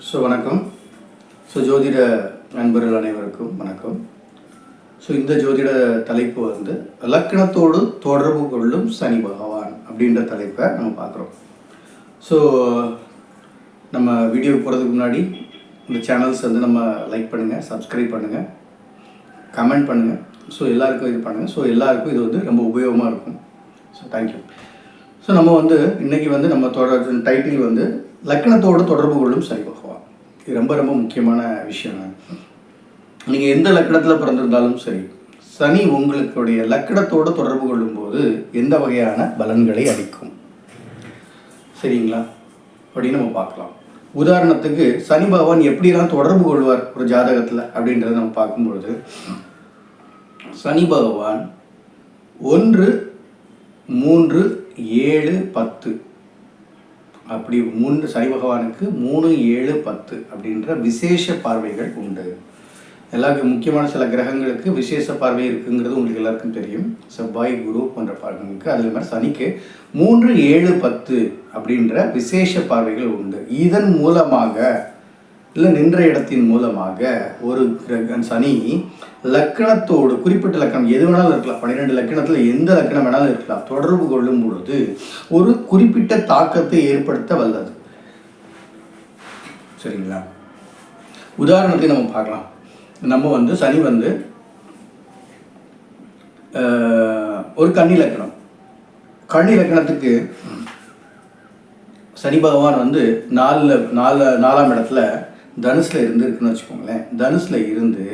So வணக்கம். So ஜோதிட நண்பர்கள் அனைவருக்கும் வணக்கம். ஸோ இந்த ஜோதிட தலைப்பு வந்து லக்னத்தோடு தொடர்பு கொள்ளும் சனி பகவான் அப்படின்ற தலைப்பை நம்ம பார்க்குறோம். ஸோ நம்ம வீடியோ போகிறதுக்கு முன்னாடி இந்த சேனல்ஸ் வந்து நம்ம லைக் பண்ணுங்கள் சப்ஸ்கிரைப் பண்ணுங்கள் கமெண்ட் பண்ணுங்கள் ஸோ எல்லாருக்கும் இது பண்ணுங்கள் ஸோ எல்லாருக்கும் இது வந்து ரொம்ப உபயோகமாக இருக்கும். ஸோ தேங்க்யூ ஸோ நம்ம வந்து இன்றைக்கி வந்து நம்ம தொடர் டைட்டில் வந்து லக்னத்தோடு தொடர்பு கொள்ளும் சனி பகவான். இது ரொம்ப ரொம்ப முக்கியமான விஷயம் நீங்கள் எந்த லக்கணத்தில் பிறந்திருந்தாலும் சரி சனி உங்களுடைய லக்கணத்தோடு தொடர்பு கொள்ளும்போது எந்த வகையான பலன்களை அளிக்கும்? சரிங்களா? அப்படின்னு நம்ம பார்க்கலாம். உதாரணத்துக்கு சனி பகவான் எப்படிலாம் தொடர்பு கொள்வார் ஒரு ஜாதகத்தில் அப்படின்றத நம்ம பார்க்கும்பொழுது சனி பகவான் ஒன்று மூன்று ஏழு பத்து அப்படி மூன்று சனி பகவானுக்கு மூணு ஏழு பத்து அப்படின்ற விசேஷ பார்வைகள் உண்டு. எல்லாருக்கும் முக்கியமான சில கிரகங்களுக்கு விசேஷ பார்வை இருக்குங்கிறது உங்களுக்கு எல்லாருக்கும் தெரியும். செவ்வாய் குரு போன்ற பார்வைகளுக்கு. அதில் மாதிரி சனிக்கு மூன்று ஏழு பத்து அப்படின்ற விசேஷ பார்வைகள் உண்டு. இதன் மூலமாக இல்லை நின்ற இடத்தின் மூலமாக ஒரு சனி லக்கணத்தோடு குறிப்பிட்ட லக்கணம் எது வேணாலும் இருக்கலாம். பன்னிரெண்டு லக்கணத்தில் எந்த லக்கணம் வேணாலும் இருக்கலாம். தொடர்பு கொள்ளும் பொழுது ஒரு குறிப்பிட்ட தாக்கத்தை ஏற்படுத்த வல்லது. சரிங்களா? உதாரணத்தை நம்ம பார்க்கலாம். நம்ம வந்து சனி வந்து ஒரு கன்னி லக்கணம். கன்னி லக்கணத்துக்கு சனி பகவான் வந்து நாலில் நாலு நாலாம் இடத்துல தனுஷில் இருந்துருக்குன்னு வச்சுக்கோங்களேன். தனுஷில் இருந்து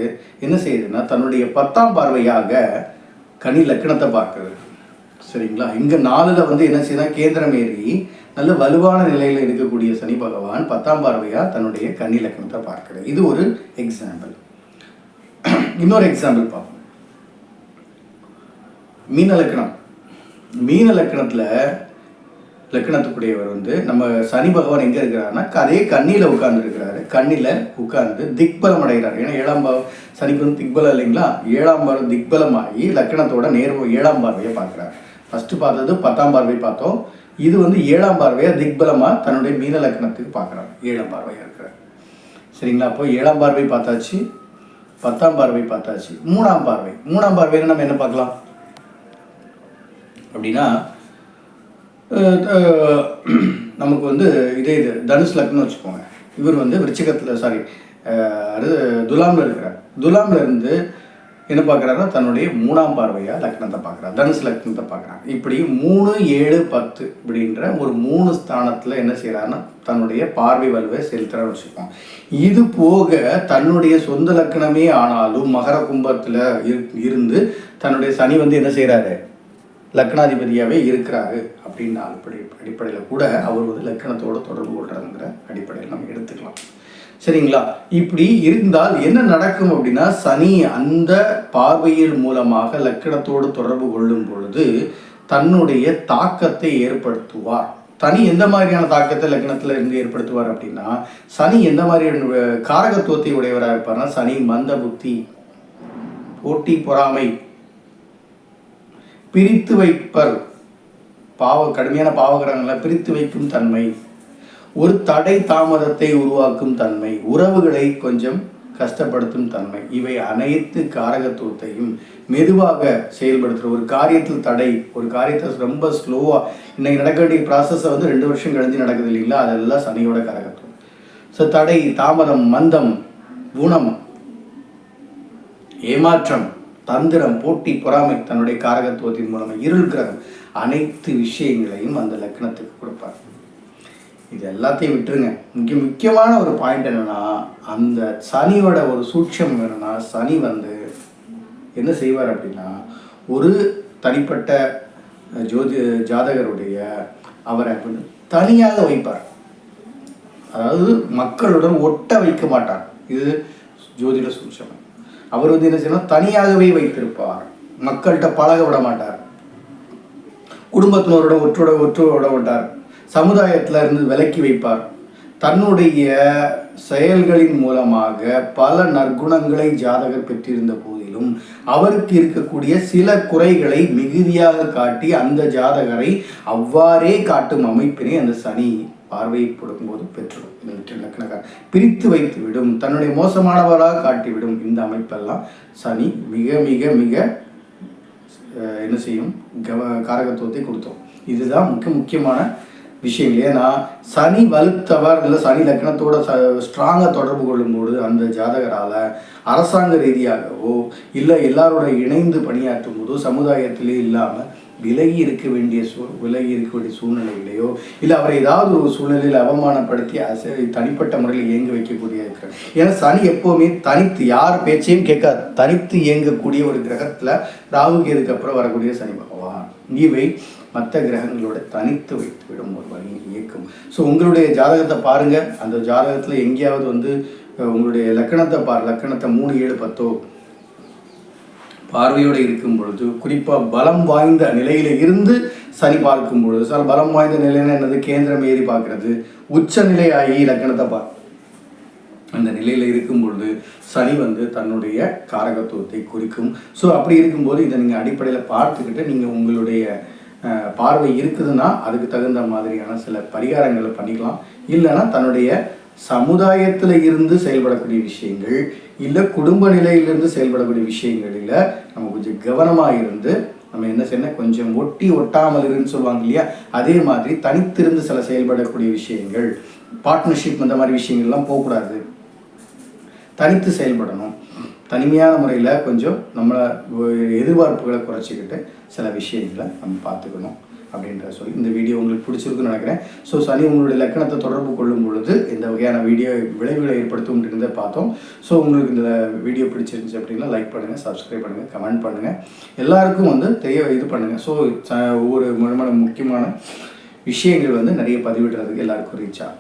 என்ன செய்யுதுன்னா தன்னுடைய பத்தாம் பார்வையாக கனி லக்கணத்தை பார்க்குறது. சரிங்களா? இங்கே நாலில் வந்து என்ன செய்யுதுன்னா கேந்திரம் ஏறி நல்ல வலுவான நிலையில் இருக்கக்கூடிய சனி பகவான் பத்தாம் பார்வையாக தன்னுடைய கன்னி லக்கணத்தை பார்க்குறது இது ஒரு எக்ஸாம்பிள் இன்னொரு எக்ஸாம்பிள் பார்ப்போம். மீன லக்கணம். மீன லக்கணத்தில் லக்கணத்துக்குடையவர் வந்து நம்ம சனி பகவான் எங்கே இருக்கிறாருன்னா அதே கண்ணியில் உட்கார்ந்துருக்கிறாரு. கண்ணியில் கண்ணில் உட்கார்ந்து திக்பலம் அடைகிறார். ஏன்னா ஏழாம் பாவம் சனிக்கு வந்து திக்பலம் இல்லைங்களா? ஏழாம் பாவம் திக்பலமாகி லக்கணத்தோட நேர் ஏழாம் பார்வையை பார்க்குறாரு. ஃபஸ்ட்டு பார்த்தது பத்தாம் பார்வை பார்த்தோம். இது வந்து ஏழாம் பார்வையாக திக்பலமாக தன்னுடைய மீன லக்கணத்துக்கு பார்க்குறாரு. ஏழாம் பார்வையாக இருக்கிறார். சரிங்களா? அப்போ ஏழாம் பார்வை பார்த்தாச்சு பத்தாம் பார்வை பார்த்தாச்சு மூணாம் பார்வை. மூணாம் பார்வையில் நம்ம என்ன பார்க்கலாம்? அப்படின்னா நமக்கு வந்து இதே இது தனுஷ் லக்னு வச்சுக்கோங்க. இவர் வந்து விருச்சிகத்தில் சாரி அது துலாமில் இருக்கிறார். துலாமில் இருந்து என்ன பார்க்குறாருன்னா தன்னுடைய மூணாம் பார்வையாக லக்னத்தை பார்க்குறார். தனுஷ் லக்னத்தை பார்க்குறாங்க இப்படி மூணு ஏழு பத்து அப்படின்ற ஒரு மூணு ஸ்தானத்தில் என்ன செய்கிறாருன்னா தன்னுடைய பார்வை வலுவை செலுத்துறாரு வச்சுக்கோங்க. இது போக தன்னுடைய சொந்த லக்னமே ஆனாலும் மகர கும்பத்தில் இருந்து தன்னுடைய சனி வந்து என்ன செய்கிறாரு லக்னாதிபதியாகவே இருக்கிறாரு அப்படின்ற அடிப்படை அடிப்படையில் கூட அவர் வந்து லக்கணத்தோடு தொடர்பு கொள்கிறாருங்கிற அடிப்படையில் நம்ம எடுத்துக்கலாம். சரிங்களா? இப்படி இருந்தால் என்ன நடக்கும் அப்படின்னா சனி அந்த பார்வையில் மூலமாக லக்கணத்தோடு தொடர்பு கொள்ளும் பொழுது தன்னுடைய தாக்கத்தை ஏற்படுத்துவார். தனி எந்த மாதிரியான தாக்கத்தை லக்னத்தில் இருந்து ஏற்படுத்துவார் அப்படின்னா சனி எந்த மாதிரியான காரகத்துவத்தை உடையவராக இருப்பார்னா சனி மந்த புத்தி போட்டி பொறாமை பிரித்து வைப்பர். பாவ கடுமையான பாவகரங்களை பிரித்து வைக்கும் தன்மை. ஒரு தடை தாமதத்தை உருவாக்கும் தன்மை. உறவுகளை கொஞ்சம் கஷ்டப்படுத்தும் தன்மை. இவை அனைத்து காரகத்துவத்தையும் மெதுவாக செயல்படுத்துகிற ஒரு காரியத்தில் தடை. ஒரு காரியத்தை ரொம்ப ஸ்லோவாக இன்னைக்கு நடக்க வேண்டிய ப்ராசஸை வந்து ரெண்டு வருஷம் கழிஞ்சு நடக்குது இல்லைங்களா அதெல்லாம் சனியோட காரகத்துவம். ஸோ தடை தாமதம் மந்தம் குணம் ஏமாற்றம் தந்திரம் போட்டி பொறாமை தன்னுடைய காரகத்துவத்தின் மூலமாக இருள் கிரகம். அனைத்து விஷயங்களையும் அந்த லக்னத்துக்கு கொடுப்பார். இது எல்லாத்தையும் விட்டுருங்க. முக்கிய முக்கியமான ஒரு பாயிண்ட் என்னன்னா அந்த சனியோட ஒரு சூட்சம் என்னன்னா சனி வந்து என்ன செய்வார் அப்படின்னா ஒரு தனிப்பட்ட ஜோதி ஜாதகருடைய அவரை வந்து தனியாக வைப்பார். அதாவது மக்களுடன் ஒட்ட வைக்க மாட்டார். இது ஜோதிட சூட்சம் அவர் வந்து என்ன செய்யணும்? தனியாகவே வைத்திருப்பார். மக்கள்கிட்ட பழக விட மாட்டார். குடும்பத்தினரோட ஒற்றோட ஒற்று விட மாட்டார் இருந்து விலக்கி வைப்பார். தன்னுடைய செயல்களின் மூலமாக பல நற்குணங்களை ஜாதகர் பெற்றிருந்த போதிலும் அவருக்கு இருக்கக்கூடிய சில குறைகளை மிகுதியாக காட்டி அந்த ஜாதகரை அவ்வாறே காட்டும் அமைப்பினை அந்த சனி பார்வைப்படும்போது போது பெற்றோம் லக்னக்கார் பிரித்து வைத்து விடும் தன்னுடைய மோசமானவராக காட்டிவிடும் இந்த அமைப்பெல்லாம் சனி மிக மிக மிக என்ன செய்யும்? கவ காரகத்துவத்தை கொடுத்தோம். இதுதான் முக்கிய முக்கியமான விஷயம். ஏன்னா சனி வலுத்தவர் இல்லை சனி லக்னத்தோட ச ஸ்ட்ராங்காக தொடர்பு கொள்ளும்போது அந்த ஜாதகரால் அரசாங்க ரீதியாகவோ இல்லை எல்லாரோட இணைந்து பணியாற்றும் போதோ சமுதாயத்திலே இல்லாமல் விலகி இருக்க வேண்டிய சூ விலகி இருக்க வேண்டிய சூழ்நிலையிலையோ இல்லை அவரை ஏதாவது ஒரு சூழ்நிலையில் அவமானப்படுத்தி அசை தனிப்பட்ட முறையில் இயங்க வைக்கக்கூடிய இருக்கிறார் ஏன்னா சனி எப்போவுமே தனித்து யார் பேச்சையும் கேட்காது. தனித்து இயங்கக்கூடிய ஒரு கிரகத்தில் ராகுகேதுக்கு அப்புறம் வரக்கூடிய சனி பகவான். இவை மற்ற கிரகங்களோட தனித்து வைத்து விடும் ஒரு வழியை இயக்கம். ஸோ உங்களுடைய ஜாதகத்தை பாருங்கள் அந்த ஜாதகத்தில் எங்கேயாவது வந்து உங்களுடைய லக்கணத்தை பார் லக்கணத்தை மூணு ஏழு பத்தோ பார்வையோடு இருக்கும் பொழுது குறிப்பாக பலம் வாய்ந்த நிலையில் இருந்து சனி பார்க்கும் பொழுது சார் பலம் வாய்ந்த நிலைன்னு என்னது? கேந்திரம் ஏறி பார்க்கறது. உச்ச ஆகி இலக்கணத்தை பார்க்க அந்த நிலையில் இருக்கும் பொழுது சனி வந்து தன்னுடைய காரகத்துவத்தை குறிக்கும். ஸோ அப்படி இருக்கும்போது இதை நீங்கள் அடிப்படையில் பார்த்துக்கிட்டு நீங்கள் உங்களுடைய பார்வை இருக்குதுன்னா அதுக்கு தகுந்த மாதிரியான சில பரிகாரங்களை பண்ணிக்கலாம். இல்லைன்னா தன்னுடைய சமுதாயத்தில் இருந்து செயல்படக்கூடிய விஷயங்கள் இல்லை குடும்ப நிலையிலிருந்து செயல்படக்கூடிய விஷயங்களில் நம்ம கொஞ்சம் கவனமாக இருந்து நம்ம என்ன செய்யணும் கொஞ்சம் ஒட்டி ஒட்டாமல் இருன்னு சொல்லுவாங்க இல்லையா? அதே மாதிரி தனித்திருந்து சில செயல்படக்கூடிய விஷயங்கள் பார்ட்னர்ஷிப் இந்த மாதிரி விஷயங்கள்லாம் போகக்கூடாது. தனித்து செயல்படணும். தனிமையான முறையில் கொஞ்சம் நம்மளை எதிர்பார்ப்புகளை குறைச்சிக்கிட்டு சில விஷயங்களை நம்ம பார்த்துக்கணும். அப்படின்ற சொல்லி இந்த வீடியோ உங்களுக்கு பிடிச்சிருக்குன்னு நினைக்கிறேன். ஸோ சனி உங்களுடைய லக்கணத்தை தொடர்பு கொள்ளும் பொழுது இந்த வகையான வீடியோ விளைவுகளை ஏற்படுத்தும் இருந்ததை பார்த்தோம். ஸோ உங்களுக்கு இந்த வீடியோ பிடிச்சிருந்துச்சு அப்படின்னா லைக் பண்ணுங்கள் சப்ஸ்கிரைப் பண்ணுங்கள் கமெண்ட் பண்ணுங்கள் எல்லாருக்கும் வந்து தெரிய இது பண்ணுங்கள் ஸோ ஒவ்வொரு முழுமான முக்கியமான விஷயங்கள் வந்து நிறைய பதிவிடுறதுக்கு எல்லாருக்கும் ரீச் ஆகும்.